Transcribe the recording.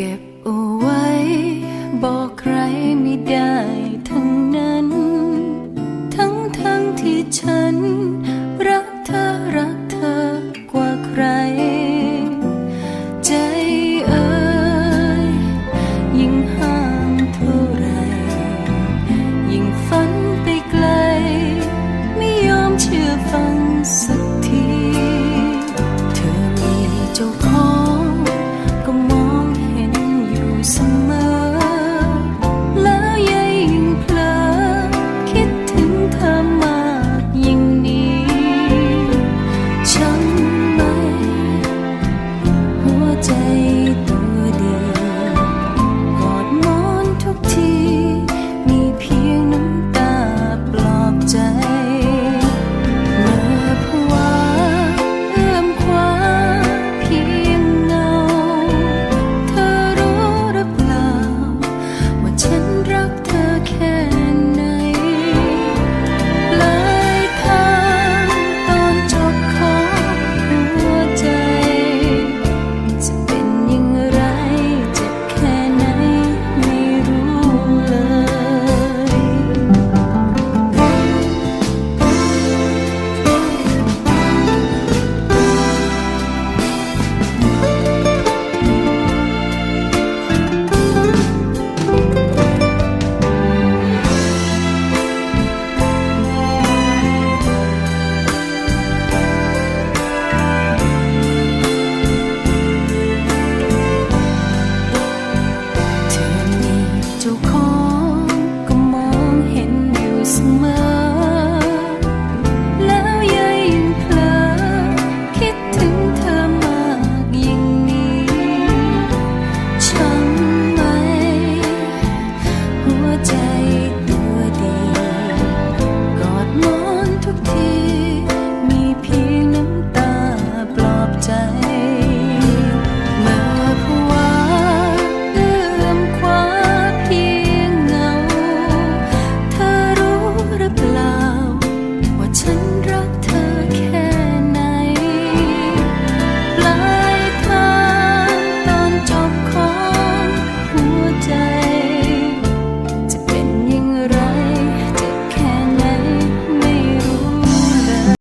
เก็บเอาไว้ บอกใครไม่ได้ทั้งนั้น ทั้งทั้งที่ฉัน รักเธอรักเธอกว่าใคร ใจเอ่ยยิ่งห้ามเท่าไร ยิ่งฝันไป